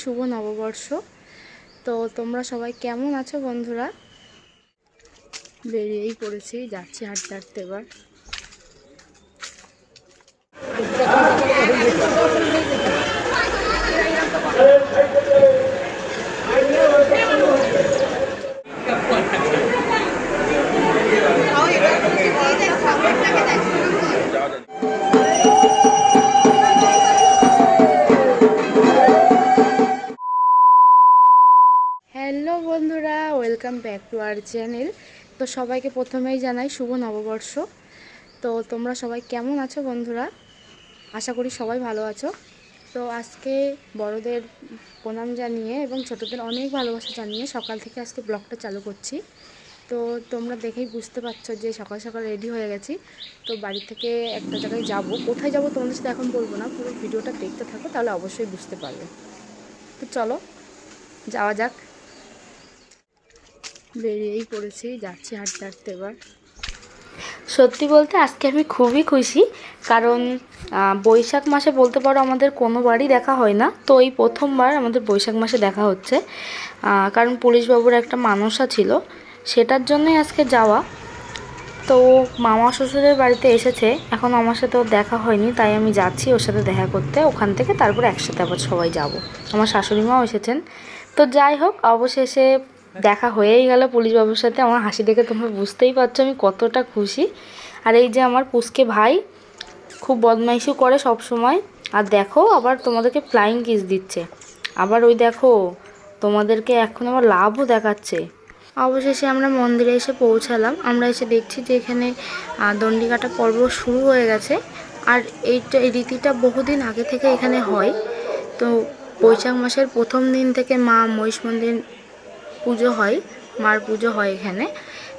শুভ নববর্ষ। তো তোমরা সবাই কেমন আছো বন্ধুরা? বেরিয়েই পড়েছি যাচ্ছি হাঁটতে হাঁটতে এবার। Welcome back to our channel. তো সবাইকে প্রথমেই জানাই শুভ নববর্ষ। তো তোমরা সবাই কেমন আছো বন্ধুরা? আশা করি সবাই ভালো আছো। তো আজকে বড়দের প্রণাম জানিয়ে এবং ছোটদের অনেক ভালোবাসা জানিয়ে সকাল থেকে আজকে ব্লগটা চালু করছি। তো তোমরা দেখেই বুঝতে পারছ যে সকাল সকাল রেডি হয়ে গেছি। তো বাড়ি থেকে একটা জায়গায় যাব। কোথায় যাব তোমাদের সাথে এখন বলব না, পুরো ভিডিওটা দেখতে থাকো, তাহলে অবশ্যই বুঝতে পারবে। তো চলো, যাওয়া যাক। বেরিয়েই পড়েছি, যাচ্ছি হাঁটতে হাঁটতে এবার। সত্যি বলতে আজকে আমি খুবই খুশি, কারণ বৈশাখ মাসে বলতে পারো আমাদের কোনো বাড়ি দেখা হয় না, তো এই প্রথমবার আমাদের বৈশাখ মাসে দেখা হচ্ছে। কারণ পুলিশবাবুর একটা মানসা ছিল, সেটার জন্যই আজকে যাওয়া। তো মামা শ্বশুরের বাড়িতে এসেছে, এখন আমার সাথে দেখা হয়নি, তাই আমি যাচ্ছি ওর সাথে দেখা করতে, ওখান থেকে তারপর একসাথে আবার সবাই যাব। আমার শাশুড়ি মাও এসেছেন। তো যাই হোক, অবশেষে দেখা হয়েই গেল পুলিশ বাবুর সাথে। আমার হাসি দেখে তোমরা বুঝতেই পারছ আমি কতটা খুশি। আর এই যে আমার পুচকে ভাই, খুব বদমাইশি করে সব সময় আর দেখো, আবার তোমাদেরকে ফ্লাইং কিস দিচ্ছে। আবার ওই দেখো, তোমাদেরকে এখন আবার লাভও দেখাচ্ছে। অবশেষে আমরা মন্দিরে এসে পৌঁছালাম। আমরা এসে দেখছি যে এখানে দণ্ডিকাটা পর্ব শুরু হয়ে গেছে। আর এইটা, এই রীতিটা বহুদিন আগে থেকে এখানে হয়। তো বৈশাখ মাসের প্রথম দিন থেকে মা মহিষ মন্দির পুজো হয়, মার পুজো হয় এখানে।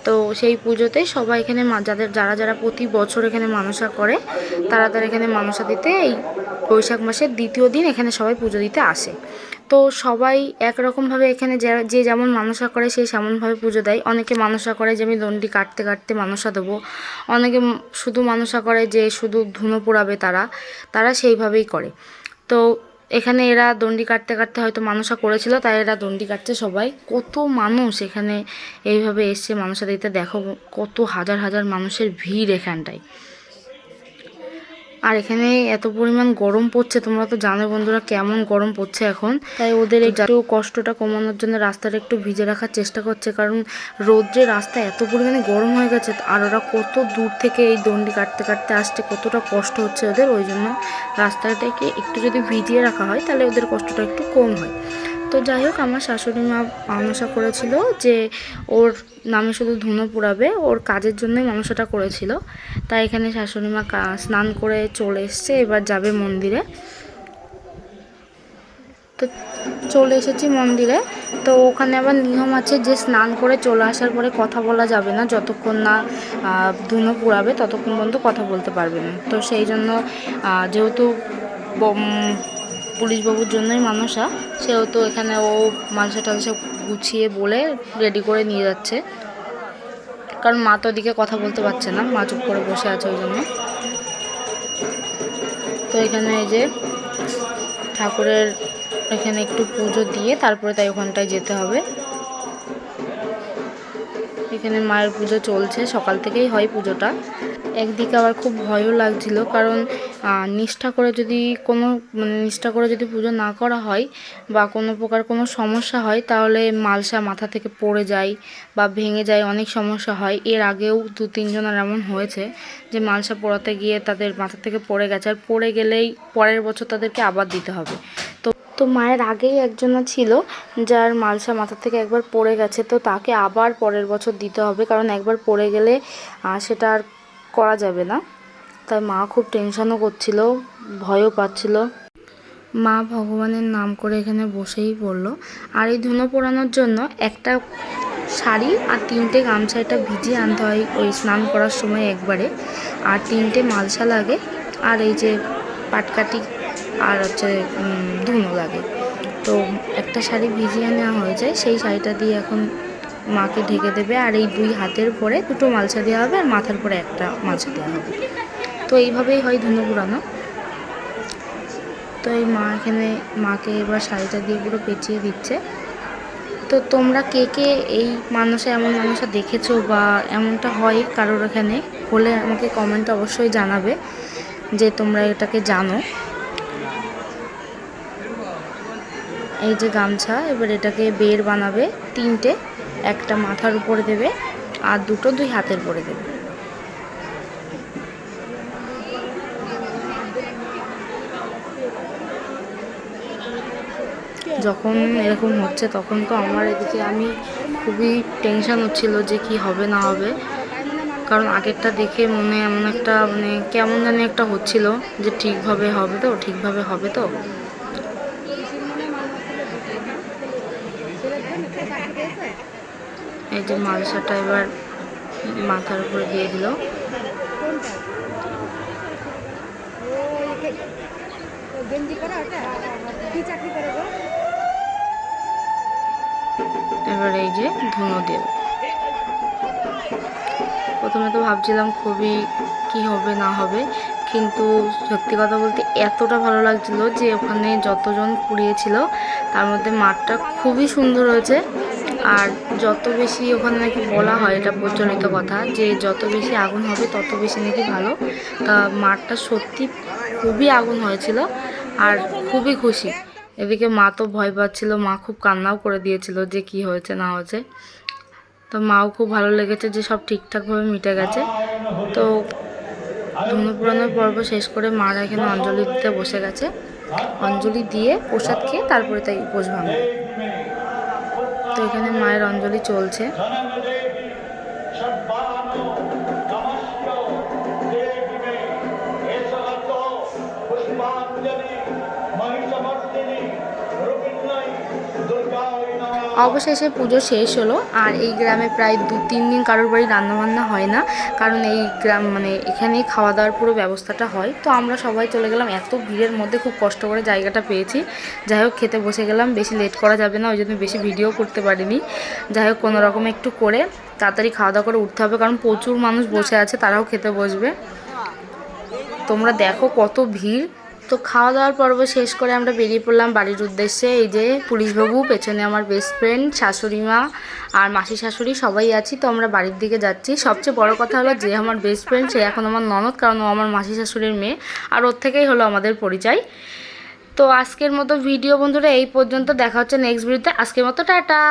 তো সেই পুজোতে সবাই এখানে যাদের যারা যারা প্রতি বছর এখানে মানসা করে, তারা তারা এখানে মানসা দিতে এই বৈশাখ মাসের দ্বিতীয় দিন এখানে সবাই পুজো দিতে আসে। তো সবাই একরকমভাবে এখানে যে- যেমন মানসা করে সেই সেমনভাবে পুজো দেয়। অনেকে মানসা করে যে, আমি দণ্ডি কাটতে কাটতে মানসা দেবো। অনেকে শুধু মানসা করে যে, শুধু ধুনো পোড়াবে তারা তারা সেইভাবেই করে। তো এখানে এরা দণ্ডি কাটতে কাটতে হয়তো মানুষা করেছিল, তাই এরা দণ্ডি কাটছে সবাই। কত মানুষ এখানে এইভাবে এসছে মানুষের দিতে দেখো, কত হাজার হাজার মানুষের ভিড় এখানটায়। আর এখানে এত পরিমাণ গরম পড়ছে তোমরা তো জানো বন্ধুরা কেমন গরম পড়ছে এখন। তাই ওদের একটু কষ্টটা কমানোর জন্য রাস্তাটা একটু ভিজে রাখার চেষ্টা করছে কারণ রোদ্রে রাস্তা এত পরিমাণে গরম হয়ে গেছে আর ওরা কত দূর থেকে এই দণ্ডি কাটতে কাটতে আসছে কতটা কষ্ট হচ্ছে ওদের। ওই জন্য রাস্তাটাকে একটু যদি ভিজিয়ে রাখা হয় তাহলে ওদের কষ্টটা একটু কম হয়। তো যাই হোক, আমার শাশুড়ি মা মানসা করেছিল যে ওর নামে শুধু ধুনো পুড়াবে, ওর কাজের জন্যই মানসাটা করেছিল। তাই এখানে শাশুড়ি মা স্নান করে চলে এসছে, এবার যাবে মন্দিরে। তো চলে এসেছি মন্দিরে। তো ওখানে আবার নিয়ম আছে যে স্নান করে চলে আসার পরে কথা বলা যাবে না, যতক্ষণ না ধুনো পুড়াবে, ততক্ষণ পর্যন্ত কথা বলতে পারবে না। তো সেই জন্য যেহেতু পুলিশবাবুর জন্যই মানুষা সেহেতু এখানে ও মানুষা টালসা গুছিয়ে বলে রেডি করে নিয়ে যাচ্ছে। কারণ মা তো ওদিকে কথা বলতে পারছে না, মা চুপ করে বসে আছে ওই জন্য। তো এখানে এই যে ঠাকুরের এখানে একটু পুজো দিয়ে তারপরে তাই ওখানটায় যেতে হবে। এখানে মায়ের পুজো চলছে, সকাল থেকেই হয় পুজোটা। একদিকে আবার খুব ভয়ও লাগছিল, কারণ নিষ্ঠা করে যদি কোনো মানে নিষ্ঠা করে যদি পুজো না করা হয় বা কোনো প্রকার কোনো সমস্যা হয়, তাহলে মালসা মাথা থেকে পড়ে যায় বা ভেঙে যায়, অনেক সমস্যা হয়। এর আগেও দু তিনজনের এমন হয়েছে যে মালসা পড়াতে গিয়ে তাদের মাথা থেকে পড়ে গেছে, আর পড়ে গেলেই পরের বছর তাদেরকে আবার দিতে হবে। তো তো মায়ের আগেই একজনা ছিল যার মালসা মাথা থেকে একবার পড়ে গেছে, তো তাকে আবার পরের বছর দিতে হবে, কারণ একবার পড়ে গেলে সেটা আর করা যাবে না। তাই মা খুব টেনশনও করছিল, ভয়ও পাচ্ছিল। মা ভগবানের নাম করে এখানে বসেই পড়ল। আর এই ধুনো পোড়ানোর জন্য একটা শাড়ি আর তিনটে গামছা এটা ভিজিয়ে আনতে হয় ওই স্নান করার সময় একবারে। আর তিনটে মালসা লাগে আর এই যে পাটকাটি আর হচ্ছে ধুনো লাগে। তো একটা শাড়ি ভিজিয়ে নেওয়া হয়ে যায়, সেই শাড়িটা দিয়ে এখন মাকে ঢেকে দেবে আর এই দুই হাতের পরে দুটো মালসা দেওয়া হবে আর মাথার পরে একটা মালসা দেওয়া হবে। তো এইভাবেই হয় ধুনো পুরানো। তো এই মা এখানে মাকে এবার শাড়িটা দিয়ে পুরো পেঁচিয়ে দিচ্ছে। তো তোমরা কে কে এই মানুষে এমন মানুষা দেখেছ বা এমনটা হয় কারোর এখানে, হলে আমাকে কমেন্ট অবশ্যই জানাবে যে তোমরা এটাকে জানো। এই যে গামছা, এবার এটাকে বের বানাবে তিনটে। একটা মাথার উপরে দেবে আর দুটো দুই হাতের উপরে দেবে। যখন এরকম হচ্ছে, তখন তো আমার এদিকে আমি খুবই টেনশন হচ্ছিল যে কি হবে না হবে। কারণ আগেরটা দেখে মনে এমন একটা মানে কেমন জানি একটা হচ্ছিল যে ঠিকভাবে হবে তো, ঠিকভাবে হবে তো। এই যে মালসাটা এবার মাথার উপরে দিয়ে দিল। এবার এই যে ধুনো দেব। প্রথমে তো ভাবছিলাম খুবই কি হবে, না হবে, কিন্তু সত্যি কথা বলতে এতটা ভালো লাগছিল যে ওখানে যতজন পুড়িয়েছিল, তার মধ্যে মাঠটা খুবই সুন্দর হয়েছে। আর যত বেশি ওখানে নাকি বলা হয়, এটা প্রচলিত কথা, যে যত বেশি আগুন হবে, তত বেশি নাকি ভালো। তা মাঠটা সত্যি খুবই আগুন হয়েছিল আর খুবই খুশি। এদিকে মা তো ভয় পাচ্ছিল, মা খুব কান্নাও করে দিয়েছিল যে কি হয়েছে, না হয়েছে। তো মাও খুব ভালো লেগেছে যে সব ঠিকঠাকভাবে মিটে গেছে। তো ধুনো পুরানোর পর্ব শেষ করে মারা এখানে অঞ্জলি দিতে বসে গেছে। অঞ্জলি দিয়ে প্রসাদ খেয়ে তারপরে তাই উপোস ভাঙবে। তো এখানে মায়ের অঞ্জলি চলছে। অবশেষে পুজো শেষ হলো, আর এই গ্রামে প্রায় দু তিন দিন কারোর বাড়ি রান্নাবান্না হয় না, কারণ এই গ্রাম মানে এখানেই খাওয়া দাওয়ার পুরো ব্যবস্থাটা হয়। তো আমরা সবাই চলে গেলাম, এত ভিড়ের মধ্যে খুব কষ্ট করে জায়গাটা পেয়েছি। যাই হোক, খেতে বসে গেলাম, বেশি লেট করা যাবে না, ওই জন্য বেশি ভিডিও করতে পারিনি। যাই হোক, কোনো রকম একটু করে তাড়াতাড়ি খাওয়া দাওয়া করে উঠতে হবে, কারণ প্রচুর মানুষ বসে আছে, তারাও খেতে বসবে। তোমরা দেখো কত ভিড়। তো খাওয়া দাওয়ার পর্ব শেষ করে আমরা বেরিয়ে পড়লাম বাড়ির উদ্দেশ্যে। এই যে পুলিশবাবু, পেছনে আমার বেস্ট ফ্রেন্ড শাশুড়ি মা আর মাসি শাশুড়ি, সবাই আছি। তো আমরা বাড়ির দিকে যাচ্ছি। সবচেয়ে বড় কথা হলো যে আমার বেস্ট ফ্রেন্ড সে এখন আমার ননদ, কারণ ও আমার মাসি শাশুড়ির মেয়ে আর ওর থেকেই হলো আমাদের পরিচয়। তো আজকের মতো ভিডিও বন্ধুরা, এই পর্যন্ত। দেখা হচ্ছে নেক্সট ভিডিওতে আজকের মতো টাটা!